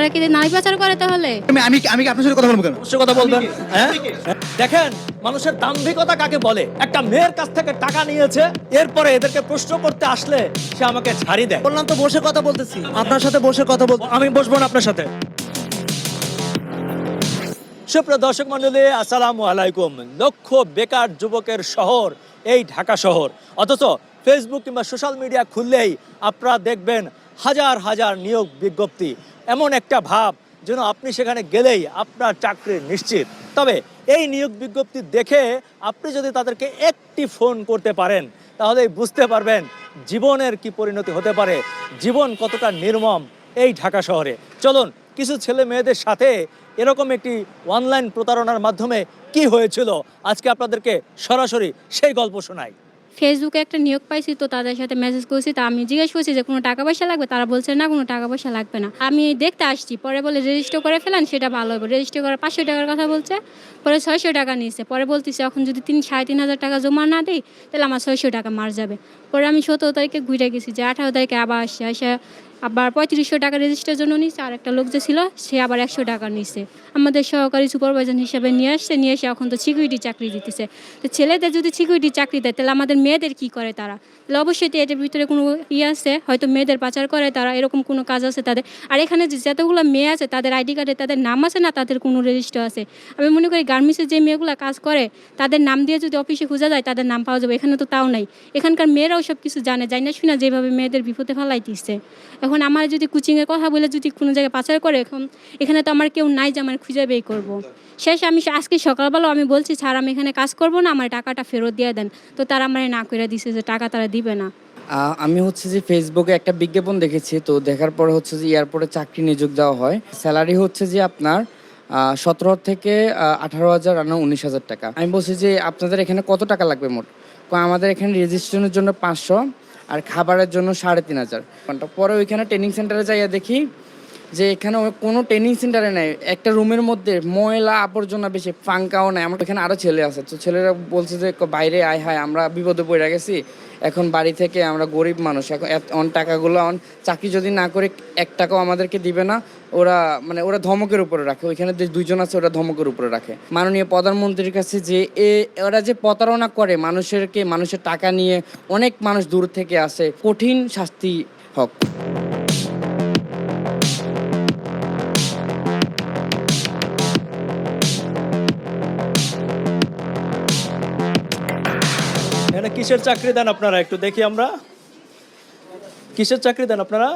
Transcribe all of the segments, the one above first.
তারা কি নারী পাচার করে তাহলে? আমি আমি আমি আপনার সাথে কথা বলব কেন? অবশ্যই কথা বলবেন হ্যাঁ? দেখেন মানুষের দাম্ভিকতা কাকে বলে? একটা মেয়ের কাছ থেকে টাকা নিয়েছে এরপরে এদেরকে প্রশ্ন করতে আসলে সে আমাকে ছাড়ি দেয়। বললাম তো বসে কথা বলতেছি। আপনার সাথে বসে কথা বল আমি বসবো না আপনার সাথে। সুপ্রিয় দর্শক মন্ডলী আসসালামু আলাইকুম। লক্ষ বেকার যুবকের শহর এই ঢাকা শহর। অথচ ফেসবুক কিংবা সোশ্যাল মিডিয়া খুললেই আপনারা দেখবেন হাজার হাজার নিয়োগ বিজ্ঞপ্তি। এমন একটা ভাব যেন আপনি সেখানে গেলেই আপনার চাকরি নিশ্চিত। তবে এই নিয়োগ বিজ্ঞপ্তি দেখে আপনি যদি তাদেরকে একটি ফোন করতে পারেন, তাহলেই বুঝতে পারবেন জীবনের কি পরিণতি হতে পারে, জীবন কতটা নির্মম এই ঢাকা শহরে। চলুন, কিছু ছেলে মেয়েদের সাথে এরকম একটি অনলাইন প্রতারণার মাধ্যমে কি হয়েছিল, আজকে আপনাদেরকে সরাসরি সেই গল্প শোনাই। ফেসবুকে একটা নিয়োগ পাইছি, তো তাদের সাথে মেসেজ করছি, তা আমি জিজ্ঞেস করছি যে কোনো টাকা পয়সা লাগবে? তারা বলছে, না, কোনো টাকা পয়সা লাগবে না। আমি দেখতে আসছি, পরে বলে রেজিস্টার করে ফেলান, সেটা ভালো হবে। রেজিস্টার করার পাঁচশো টাকার কথা বলছে, পরে ছয়শো টাকা নিয়েছে। পরে বলতেছে, এখন যদি তিন, সাড়ে তিন হাজার টাকা জমা না দিই, তাহলে আমার ছয়শো টাকা মার যাবে। পরে আমি সতেরো তারিখে ঘুরে গেছি, যে আঠারো তারিখে আবার আসছে এসে আবার পঁয়ত্রিশশো টাকা রেজিস্টার জন্য নিচ্ছে আর একটা লোক যে ছিল, সে আবার একশো টাকা নিচ্ছে আমাদের সহকারী সুপারভাইজার হিসাবে নিয়ে আসছে, নিয়ে এসে এখন তো সিকিউরিটি চাকরি দিতেছে। তো ছেলেদের যদি সিকিউরিটি চাকরি দেয়, তাহলে আমাদের মেয়েদের কি করে তারা? তাহলে অবশ্যই তো এটার ভিতরে কোনো ইয়ে আছে, হয়তো মেয়েদের পাচার করে তারা, এরকম কোনো কাজ আছে তাদের। আর এখানে যে যতগুলো মেয়ে আছে, তাদের আইডি কার্ডে তাদের নাম আছে না, তাদের কোনো রেজিস্টার আছে? আমি মনে করি গার্মেন্টসের যে মেয়েগুলো কাজ করে, তাদের নাম দিয়ে যদি অফিসে খোঁজা যায়, তাদের নাম পাওয়া যাবে। এখানে তো তাও নাই। এখানকার মেয়েরাও সব কিছু জানে জানি না শুনে যেভাবে মেয়েদের বিপদে ফেলাই দিচ্ছে এখন আমার যদি কোচিংয়ের কথা বলে যদি কোনো জায়গায় পাচার করে, এখন এখানে তো আমার কেউ নাই যে আমার খুঁজে বের করব। শেষ আমি আজকে সকালবেলাও আমি বলছি, স্যার, আমি এখানে কাজ করব না, আমার টাকাটা ফেরত দিয়ে দেন। তো তারা আমার না করে দিছে যে টাকা তারা দিবে না। আমি হচ্ছে যে ফেসবুকে একটা বিজ্ঞাপন দেখেছি, তো দেখার পরে হচ্ছে যে এয়ারপোর্টে চাকরি নিযোগ দেওয়া হয়। স্যালারি হচ্ছে যে আপনার সতেরো থেকে আঠারো হাজার আর উনিশ হাজার টাকা। আমি বলছি যে আপনাদের এখানে কত টাকা লাগবে মোট? আমাদের এখানে রেজিস্ট্রেশনের জন্য পাঁচশো। আর খাবারের জন্য সাড়ে তিন হাজার। পরে ওইখানে ট্রেনিং সেন্টারে যাইয়া দেখি যে এখানে কোনো ট্রেনিং সেন্টারে নেই, একটা রুমের মধ্যে ময়লা আবর্জনা বেশি ফাঙ্কাও নাই। আমার এখানে আরও ছেলে আছে, তো ছেলেরা বলছে যে বাইরে আয়, হায়, আমরা বিপদে পড়ে গেছি। এখন বাড়ি থেকে আমরা গরিব মানুষ, এখন অন টাকাগুলো, অন চাকরি যদি না করে এক টাকাও আমাদেরকে দিবে না, ওরা মানে ওরা ধমকের উপরে রাখে। ওইখানে যে দুইজন আছে, ওরা ধমকের উপরে রাখে। মাননীয় প্রধানমন্ত্রীর কাছে যে, এ, ওরা যে প্রতারণা করে মানুষেরকে, মানুষের টাকা নিয়ে অনেক মানুষ দূর থেকে আসে, কঠিন শাস্তি হোক। কিসের চাকরি দেন আপনারা? একটু দেখি আমরা। কিসের চাকরি দেন আপনারা?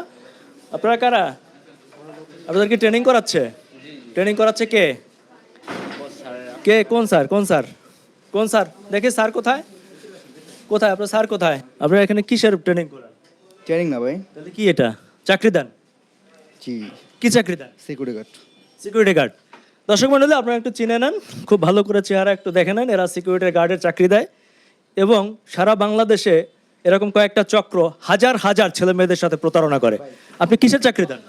আপনারা কারা? আপনাদের কি ট্রেনিং করাচ্ছে? ট্রেনিং করাচ্ছে কে? কে? কোন স্যার? কোন স্যার? কোন স্যার? দেখি স্যার কোথায়? কোথায়? আপনার স্যার কোথায়? আপনারা এখানে কিসের ট্রেনিং করান? ট্রেনিং না ভাই। তাহলে কি এটা? চাকরি দেন? জি। কি চাকরি দেন? সিকিউরিটি গার্ড সিকিউরিটি গার্ড দর্শক মন্ডলী আপনারা একটু চিনে নেন। খুব ভালো করে চেহারা একটু দেখে নেন। এরা সিকিউরিটি গার্ডের চাকরি দেয়। এবং সারা বাংলাদেশে এরকম কয়েকটা চক্র হাজার হাজার ছেলে মেয়েদের সাথে প্রতারণা করে। আপনি কিসের চাকরি দেন?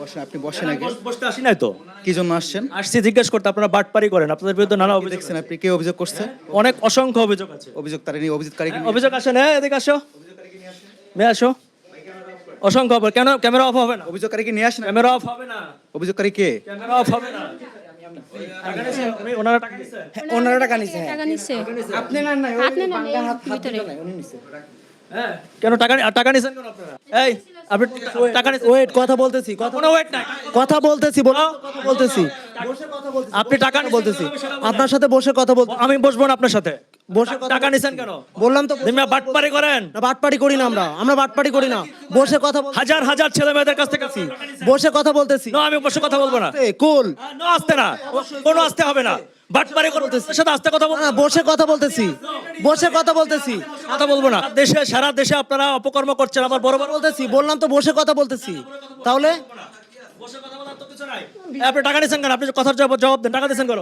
বসেন আপনি বসেন আগে। বসতে আসি নাই তো? কি জন্য আসছেন? আসছি জিজ্ঞেস করতে আপনারা বাটপারি করেন আপনাদের বিরুদ্ধে নানা অভিযোগ দেখছেন আপনি কে অভিযোগ করছে? অনেক অসংখ্য অভিযোগ আছে। অভিযোগ তার অভিযোগকারী অভিযোগ আসেন হ্যাঁ এদিকে আসো। মেয়ে আসো। অসংখ্য। কেন ক্যামেরা অফ হবে না। অভিযোগকারী কি নিয়ে আসেন ক্যামেরা অফ হবে না। অভিযোগকারী কে? ক্যামেরা অফ হবে না। ওনারা টাকা নিছে? টাকা নিছে টাকা নিচ্ছে আপনি না না আপনি না এই ভিতরে কেন টাকা টাকা নিছেন কেন আপনারা এই আপনি টাকা ওয়েট কথা বলতেছি কথা কোনো ওয়েট নাই কথা বলতেছি বলো কথা বলতেছি আপনি টাকা বলতেছি। আপনার সাথে বসে কথা বল আমি বসবো না আপনার সাথে বসে টাকা নিছেন কেন? বললাম তো দিমা বাটপারি করেন। না বাটপাড়ি করি না আমরা। আমরা বাটপাড়ি করি না। বসে কথা হাজার হাজার ছেলে মেয়েদের কাছ থেকে বসে কথা বলতেছি। না আমি বসে কথা বলব না। কুল। না আসতে না। কোনো আসতে হবে না। বাটপারি সাথে আসতে কথা বলব না বসে কথা বলতেছি। বসে কথা বলতেছি। কথা বলব না। দেশে সারা দেশে আপনারা অপকর্ম করছেন আমার বড় বড় বলতেছি বললাম তো বসে কথা বলতেছি। তাহলে? আপনি টাকা নিছেন কেন? আপনি কথার জবাব জবাব দেন। টাকা দিয়েছেন কেন?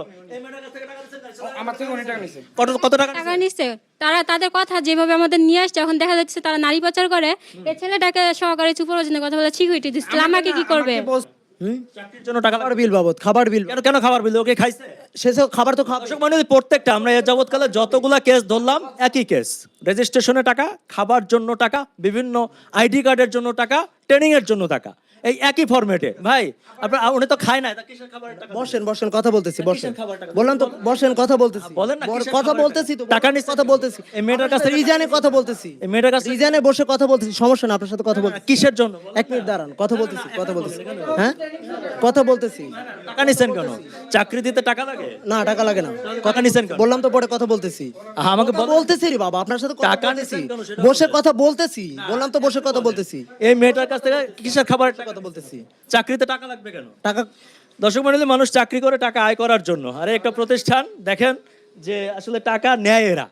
আমার থেকে অনেক টাকা নিছে। কত কত টাকা টাকা নিচ্ছে তারা তাদের কথা যেভাবে আমাদের নিয়ে আসছে এখন দেখা যাচ্ছে তারা নারী পাচার করে। এই ছেলেটাকে সহকারী সুপারভাইজারের কথা বলে সিকিউরিটি দিচ্ছে। আমাকে কি করবে? চাকরির জন্য টাকা খাবার বিল বাবদ খাবার বিল। কেন কেন খাবার বিল? ওকে খাইছে? শেষে খাবার তো মানে প্রত্যেকটা আমরা এ যাবৎকালে যতগুলা কেস ধরলাম একই কেস রেজিস্ট্রেশনের টাকা খাবার জন্য টাকা বিভিন্ন আইডি কার্ডের জন্য টাকা ট্রেনিং এর জন্য টাকা। এই একই ফরম্যাটে ভাই আপনার উনি তো খায় না কিসের খাবারের টাকা? বসেন বসেন কথা বলতেছি বসেন। খাবার? বললাম তো বসেন কথা বলতেছি। বলেন না, কথা বলতেছি তো টাকা নিচ্ছেন কথা বলতেছি। এই মেয়েটার কাছ রিজানে কথা বলতেছি। এই মেয়েটার কাছে রিজানে বসে কথা বলতেছি সমস্যা না আপনার সাথে কথা বলতেছি। কিসের জন্য? এক মিনিট দাঁড়ান কথা বলতেছি কথা বলতেছি। হ্যাঁ? কথা বলতেছি। টাকা নিছেন কেন? চাকরি দিতে টাকা লাগে? না টাকা লাগে না। টাকা নিছেন কেন? বললাম তো পরে কথা বলতেছি। আমাকে বলতেছি রে বাবা আপনার সাথে টাকা সেটা বসে কথা বলতেছি বললাম তো বসে কথা বলতেছি। এই মেয়েটার কাছ থেকে কিসের খাবারের টাকা? কথা বলতেছি। চাকরিতে টাকা লাগবে কেন? টাকা দর্শক মন্ডলী মানুষ চাকরি করে টাকা আয় করার জন্য। আর একটা প্রতিষ্ঠান দেখেন যে আসলে টাকা নেয় এরা।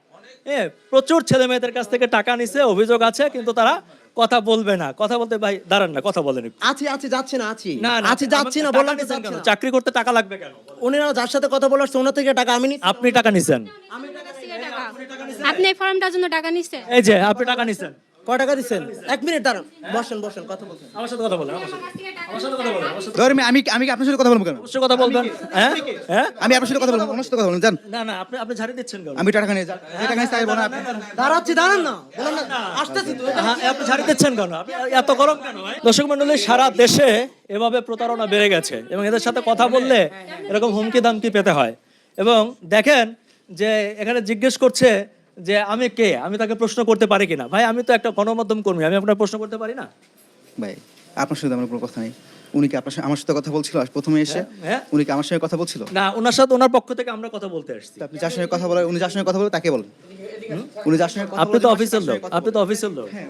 হ্যাঁ প্রচুর ছেলে মেয়েদের কাছ থেকে টাকা নিছে অভিযোগ আছে কিন্তু তারা কথা বলবে না। কথা বলতে ভাই দাঁড়ান না কথা বলেন আছি আছি যাচ্ছি না আছি। না আছি যাচ্ছি না বললাম নিছেন কেন? চাকরি করতে টাকা লাগবে কেন? উনিরা যার সাথে কথা বলার ওনার থেকে টাকা আমি আপনি টাকা নিছেন। আপনি এই ফর্মটার জন্য টাকা নিচ্ছেন এই যে আপনি টাকা নিছেন। ক টাকা দিচ্ছেন এক মিনিট দাঁড়ান বসেন বসেন কথা বলছেন আমার সাথে কথা বলেন আমার সাথে কথা বলেন আমার আমি আমি আপনার সাথে কথা বলব কেন অবশ্যই কথা বলবেন হ্যাঁ হ্যাঁ আমি আপনার সাথে কথা বলব আমার সাথে কথা বলুন জান না না আপনি আপনি ঝাড়ি দিচ্ছেন কেন আমি টাকা নিয়ে যান টাকা নিয়ে চাইব না দাঁড়াচ্ছি দাঁড়ান না বললাম না আসতেছি তো। হ্যাঁ, আপনি ঝাড়ি দিচ্ছেন কেন আপনি এত গরম কেন? দর্শক মন্ডলী সারা দেশে এভাবে প্রতারণা বেড়ে গেছে এবং এদের সাথে কথা বললে এরকম হুমকি দামকি পেতে হয় এবং দেখেন যে এখানে জিজ্ঞেস করছে যে আমি কে? আমি তাকে প্রশ্ন করতে পারি কিনা? ভাই আমি তো একটা গণমাধ্যম কর্মী আমি আপনার প্রশ্ন করতে পারি না? ভাই আপনার সাথে আমার কোনো কথা নেই। উনি কি আপনার সাথে আমার সাথে কথা বলছিল? প্রথমে এসে হ্যাঁ। উনি কি আমার সঙ্গে কথা বলছিল? না ওনার সাথে ওনার পক্ষ থেকে আমরা কথা বলতে আসছি। আপনি যার সঙ্গে কথা বলেন উনি যার সঙ্গে কথা বলেন তাকে বলেন। উনি যার সঙ্গে আপনি তো অফিসের লোক আপনি তো অফিসের লোক। হ্যাঁ,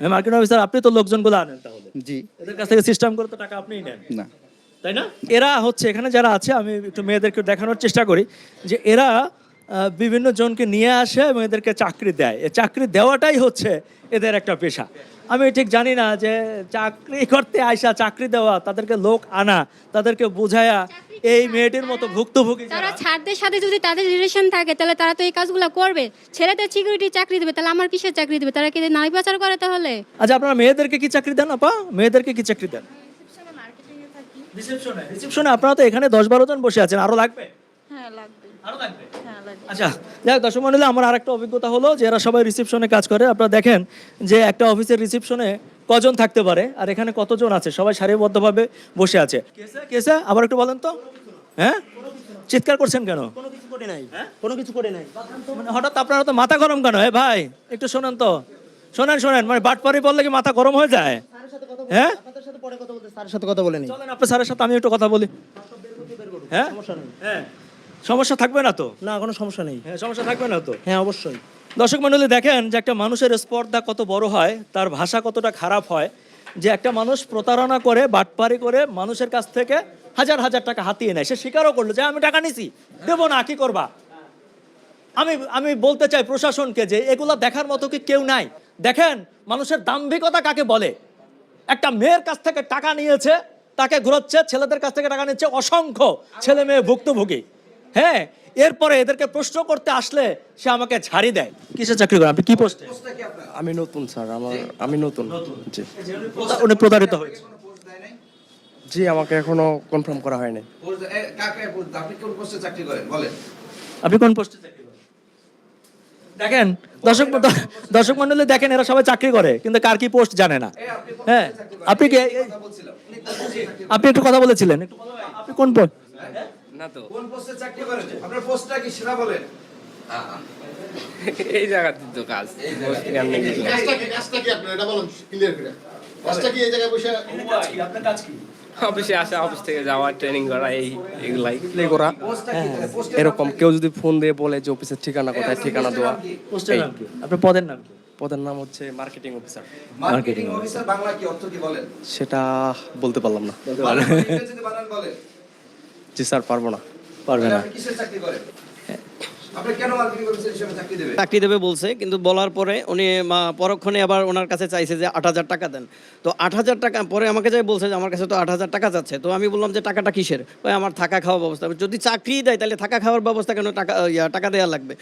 হ্যাঁ মার্কেট অফিসার আপনি তো লোকজনগুলো আনেন তাহলে। জি। এদের কাছ থেকে সিস্টেম করে তো টাকা আপনিই নেন। না। তাই না? এরা হচ্ছে এখানে যারা আছে আমি একটু মেয়েদেরকে দেখানোর চেষ্টা করি যে এরা বিভিন্ন জনকে নিয়ে আসে এবং এদেরকে চাকরি দেয়। এই চাকরি দেওয়াটাই হচ্ছে এদের একটা পেশা। আমি ঠিক জানি না যে চাকরি করতে আইসা চাকরি দেওয়া তাদেরকে লোক আনা তাদেরকে বোঝায়া এই মেয়েটির মতো ভুক্তভোগী তারা ছাড়দের সাথে যদি তাদের রিলেশন থাকে তাহলে তারা তো এই কাজগুলো করবে। ছেলেদের সিকিউরিটি চাকরি দেবে তাহলে আমার কিসের চাকরি দেবে? তারা কি নারী পাচার করে তাহলে? আচ্ছা আপনারা মেয়েদেরকে কি চাকরি দেন আপা? মেয়েদেরকে কি চাকরি দেন? রিসেপশনে রিসেপশনে আপনারা তো এখানে দশ বারো জন বসে আছেন আরও লাগবে? হ্যাঁ লাগবে। হ্যাঁ আচ্ছা যাই হোক দর্শক মন্ডলী আমার আরেকটা অভিজ্ঞতা হলো যে এরা সবাই রিসেপশনে কাজ করে। আপনারা দেখেন যে একটা অফিসের রিসেপশনে কজন থাকতে পারে আর এখানে কতজন আছে? সবাই সারিবদ্ধভাবে বসে আছে। কেসে কেসে আবার একটু বলেন তো। হ্যাঁ? চিৎকার করছেন কেন? কোনো কিছু করে নাই। কোনো কিছু করে নাই। মানে হঠাৎ আপনারা তো মাথা গরম কেন? হে ভাই একটু শোনেন তো। শোনেন শোনেন। মানে বাটপারি বললে কি মাথা গরম হয়ে যায়? হ্যাঁ? সাথে কথা বলতে স্যারের সাথে কথা বলে চলেন আপনার স্যারের সাথে আমি একটু কথা বলি। হ্যাঁ? হ্যাঁ। সমস্যা থাকবে না তো? না কোনো সমস্যা নেই। হ্যাঁ সমস্যা থাকবে না তো? হ্যাঁ অবশ্যই। দর্শক মণ্ডলী দেখেন যে একটা মানুষের স্পর্ধা কত বড় হয় তার ভাষা কতটা খারাপ হয় যে একটা মানুষ প্রতারণা করে বাটপারি করে মানুষের কাছ থেকে হাজার হাজার টাকা হাতিয়ে নেয়। সে স্বীকারও করল যে আমি টাকা নিছি দেবো না কি করবা? আমি আমি বলতে চাই প্রশাসনকে যে এগুলা দেখার মতো কি কেউ নাই? দেখেন মানুষের দাম্ভিকতা কাকে বলে? একটা মেয়ের কাছ থেকে টাকা নিয়েছে তাকে ঘুরাচ্ছে ছেলেদের কাছ থেকে টাকা নিচ্ছে অসংখ্য ছেলে মেয়ে ভুক্তভোগী। হ্যাঁ এরপরে এদেরকে প্রশ্ন করতে আসলে সে আমাকে ঝাড়ি দেয়। কিসে চাকরি করে আপনি? কি পোস্টে? আমি নতুন স্যার আমার আমি নতুন। জি। উনি প্রতারিত হয়েছে। জি আমাকে এখনও কনফার্ম করা হয়নি। আপনি কোন পোস্টে চাকরি করেন? বলেন। আপনি কোন পোস্টে চাকরি করেন? দেখেন দর্শক দর্শক মন্ডলী দেখেন এরা সবাই চাকরি করে কিন্তু কার কি পোস্ট জানে না। হ্যাঁ আপনি কি আপনি একটু কথা বলেছিলেন। একটু আপনি কোন পোস্ট? না তো? কোন পোস্টে চাকরি করেন? আপনার পোস্টটা কি সেটা বলেন? এই জায়গাতে তো কাজ। কাজটা কি কাজটা কি আপনার? এটা বলুন ক্লিয়ার করে। কাজটা কি এই জায়গায় বসে আপনার কাজ কি? অফিসে আসা অফিস থেকে যাওয়া ট্রেনিং করা এই এগুলাই প্লে করা। এরকম কেউ যদি ফোন দিয়ে বলে যে অফিসের ঠিকানা কোথায় ঠিকানা দেওয়া। পোস্টের নাম কি? আপনার পদের নাম কি? পদের নাম হচ্ছে marketing officer marketing officer Bangla কি অর্থ কি বলেন? সেটা বলতে পারলাম না। বাংলা ইংরেজিতে বানান বলেন। জি স্যার পারব না। পারবে না। আপনি কিসের চাকরি দেবে? বলছে কিন্তু বলার পরে উনি মা- পরক্ষণে আবার ওনার কাছে চাইছে যে আট হাজার টাকা দেন। তো আট হাজার টাকা পরে আমাকে যাই বলছে যে আমার কাছে তো আট হাজার টাকা যাচ্ছে তো আমি বললাম যে টাকাটা কিসের? ওই আমার থাকা খাওয়া ব্যবস্থা। যদি চাকরি দেয় তাহলে থাকা খাওয়ার ব্যবস্থা কেন টাকা টাকা দেওয়া লাগবে?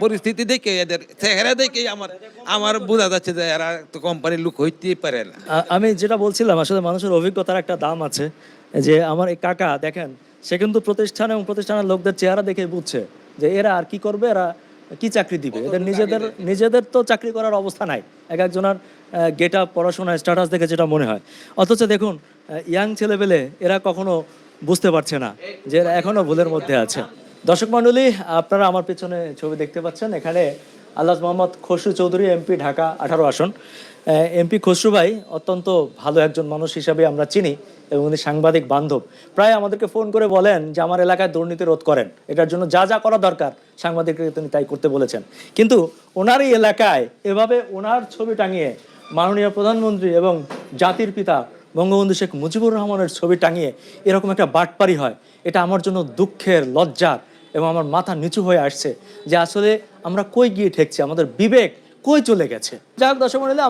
পরিস্থিতি দেখে এদের চেহারা দেখে আমার আমার বোঝা যাচ্ছে যে এরা তো কোম্পানির লোক হইতেই পারে না। আমি যেটা বলছিলাম আসলে মানুষের অভিজ্ঞতার একটা দাম আছে যে আমার এই কাকা দেখেন সে কিন্তু প্রতিষ্ঠান এবং প্রতিষ্ঠানের লোকদের চেহারা দেখে বুঝছে। যে এরা আর কি করবে? এরা কি চাকরি দিবে? এদের নিজেদের নিজেদের তো চাকরি করার অবস্থা নাই। এক একজনের গেট আপ পড়াশোনা স্ট্যাটাস দেখে যেটা মনে হয়। অথচ দেখুন ইয়াং ছেলেপেলে এরা কখনো বুঝতে পারছে না যে এরা এখনও ভুলের মধ্যে আছে। দর্শক মণ্ডলী আপনারা আমার পেছনে ছবি দেখতে পাচ্ছেন। এখানে আল্লাহ মোহাম্মদ খসরু চৌধুরী এমপি ঢাকা আঠারো আসন। এমপি খসরু ভাই অত্যন্ত ভালো একজন মানুষ হিসাবে আমরা চিনি। এবং উনি সাংবাদিক বান্ধব। প্রায় আমাদেরকে ফোন করে বলেন যে আমার এলাকায় দুর্নীতি রোধ করেন। এটার জন্য যা যা করা দরকার সাংবাদিককে তিনি তাই করতে বলেছেন। কিন্তু ওনারই এলাকায় এভাবে ওনার ছবি টাঙিয়ে মাননীয় প্রধানমন্ত্রী এবং জাতির পিতা বঙ্গবন্ধু শেখ মুজিবুর রহমানের ছবি টাঙিয়ে এরকম একটা বাটপারি হয় এটা আমার জন্য দুঃখের লজ্জার এবং আমার মাথা নিচু হয়ে আসছে যে আসলে আমরা কই গিয়ে ঠেকছি? আমাদের বিবেক কই চলে গেছে? যাক মণ্ডলী,